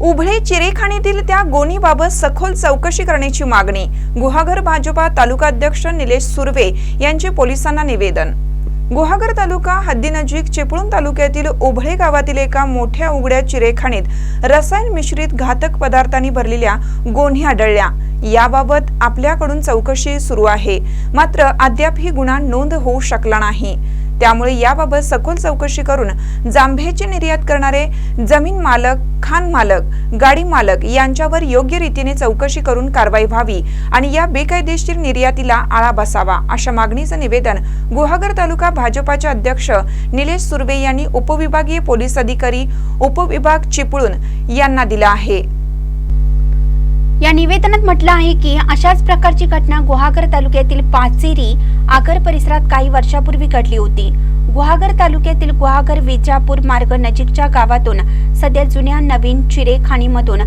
उभळे चिरेखाणीतील त्या गोणीबाबत सखोल चौकशी करण्याची मागणी. गुहागर भाजपा तालुका अध्यक्ष निलेश सुर्वे यांचे पोलिसांना निवेदन. गुहागर तालुका हद्दीनजीक चिपळूण तालुक्यातील उभळे गावातील एका मोठ्या उघड्या चिरेखाणीत रसायन मिश्रित घातक पदार्थांनी भरलेल्या गोणी आढळल्या. याबाबत आपल्याकडून चौकशी सुरू आहे. मात्र अद्याप ही गुन्हा नोंद होऊ शकला नाही. त्यामुळे याबाबत सखोल चौकशी करून जांभेची निर्यात करणारे जमीन मालक खान मालक गाडी मालक यांच्यावर योग्य रीतीने चौकशी करून कारवाई व्हावी आणि या बेकायदेशीर निर्यातीला आळा बसावा अशा मागणीचं निवेदन गुहागर तालुका भाजपाचे अध्यक्ष निलेश सुर्वे यांनी उपविभागीय पोलीस अधिकारी उपविभाग चिपळूण यांना दिला आहे. या निवेदनात म्हटलं आहे की अशाच प्रकारची घटना गुहागर तालुक्यातील पाचेरी आगर परिसरात काही वर्षापूर्वी घडली होती. गुहागर तालुक्यातील गुहागर विजापूर मार्ग नजीकच्या गावातून सध्या जुन्या नवीन चिरे खाणीमधून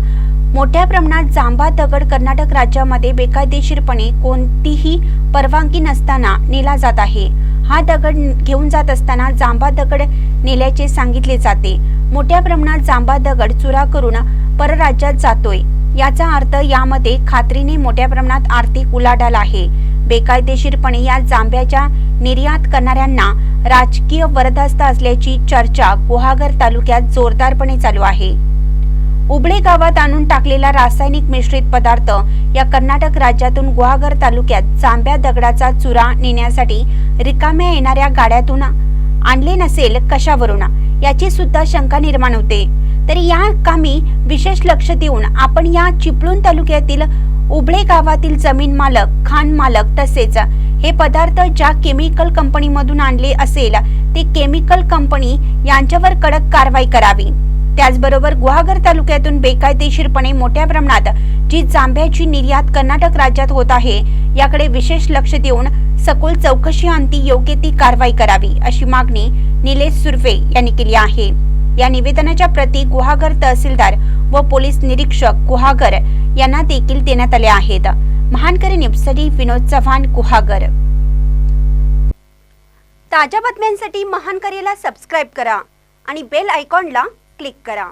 मोठ्या प्रमाणात जांभा दगड कर्नाटक राज्यामध्ये बेकायदेशीरपणे कोणतीही परवानगी नसताना नेला जात आहे. हा दगड घेऊन जात असताना जांबा दगड नेल्याचे सांगितले जाते. मोठ्या प्रमाणात जांबा दगड चुरा करून परराज्यात जातोय. याचा अर्थ यामध्ये खात्रीने मोठ्या प्रमाणात आर्थिक उलाढाल आहे. बेकायदेशीरपणे या जांभ्याच्या निर्यात करणाऱ्यांना राजकीय वरदहस्त असल्याची चर्चा गुहागर तालुक्यात जोरदारपणे चालू आहे. उबळे गावात आणून टाकलेला रासायनिक मिश्रित पदार्थ या कर्नाटक राज्यातून गुहागर तालुक्यात जांभ्या दगडाचा चुरा नेण्यासाठी रिकाम्या येणाऱ्या गाड्यातून आणले नसेल कशावरून? याची सुद्धा शंका निर्माण होते. तरी या कामी विशेष लक्ष देऊन आपण या चिपळूण तालुक्यातील उबळे गावातील जमीन मालक खान मालक तसेच हे पदार्थ ज्या केमिकल कंपनीमधून आणले असेल ते केमिकल कंपनी यांच्यावर कडक कारवाई करावी. त्याचबरोबर गुहागर तालुक्यातून बेकायदेशीरपणे मोठ्या प्रमाणात जी जांभ्याची निर्यात कर्नाटक राज्यात होत आहे याकडे विशेष लक्ष देऊन सखोल चौकशी अंती योग्य ती कारवाई करावी अशी मागणी निलेश सुर्वे यांनी केली आहे. या निवेदनाच्या प्रती गुहागर तहसीलदार व पोलीस निरीक्षक गुहागर यांना देखील देण्यात आले आहेत. महानकरी निपसरी विनोद चव्हाण गुहागर. ताज्या बातम्यांसाठी महानकरीला सबस्क्राईब करा आणि बेल आयकॉनला क्लिक करा.